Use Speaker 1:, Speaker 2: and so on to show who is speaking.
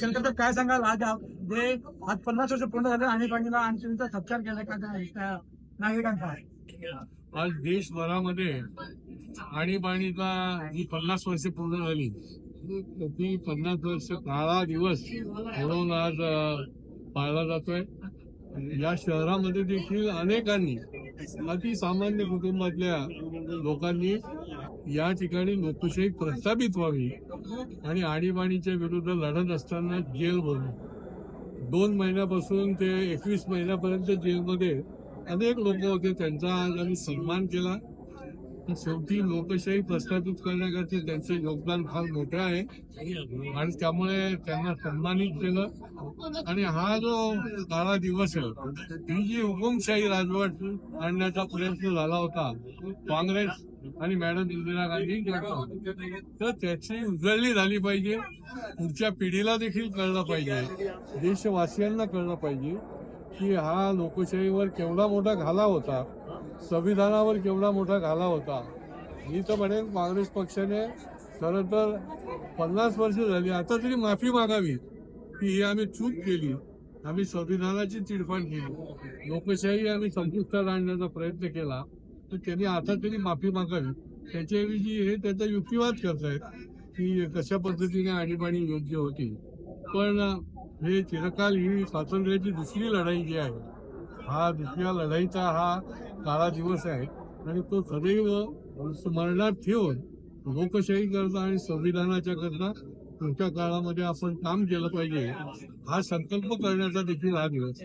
Speaker 1: चंद्रकांत काय सांगाल? आज आप- जे आज पन्नास वर्ष पूर्ण झाले आणि पाणीला आणि तुमचा सत्कार केला का नागरिकांचा.
Speaker 2: आज देशभरामध्ये आणीबाणीचा जी पन्नास वर्ष पूर्ण झाली ती पन्नास वर्ष काळा दिवस म्हणून आज पाळला जातोय. या शहरामध्ये देखील अनेकांनी अतिसामान्य कुटुंबातल्या लोकांनी या ठिकाणी लोकशाही प्रस्थापित व्हावी आणि आणीबाणीच्या विरुद्ध लढत असताना जेल भरून दोन महिन्यापासून ते एकवीस महिन्यापर्यंत जेलमध्ये अनेक लोक होते. त्यांचा आज आम्ही सन्मान केला. शेवटी लोकशाही प्रस्थापित करण्याकरता त्यांचं योगदान फार मोठं आहे. आणि त्यामुळे त्यांना सन्मानित केलं. आणि हा जो काळा दिवस आहे ही जी हुकुमशाही राजवट आणण्याचा प्रयत्न झाला होता काँग्रेस आणि मॅडम इंदिरा गांधी तर त्याची उजळणी झाली पाहिजे. पुढच्या पिढीला देखील कळलं पाहिजे. देशवासियांना कळलं पाहिजे की हा लोकशाहीवर केवढा मोठा घाला होता. संविधानावर केवढा मोठा घाला होता. मी तर म्हणेन काँग्रेस पक्षाने खरं तर पन्नास वर्ष झाली आता तरी माफी मागावी. की ही आम्ही चूक केली. आम्ही संविधानाची चिडफाड केली. लोकशाही आम्ही संपुष्टात आणण्याचा प्रयत्न केला. तर त्यांनी आता तरी माफी मागावी. त्याच्याऐवजी हे त्याचा युक्तिवाद करतायत की कशा पद्धतीने आणीबाणी योग्य होती. पण हे चिरकाल ही स्वातंत्र्याची दुसरी लढाई जी आहे हा दुसऱ्या लढाईचा हा काळा दिवस आहे. आणि तो सदैव स्मरणात ठेवून लोकशाही करता आणि संविधानाच्या करता पुढच्या काळामध्ये आपण काम केलं पाहिजे. हा संकल्प करण्याचा देखील हा दिवस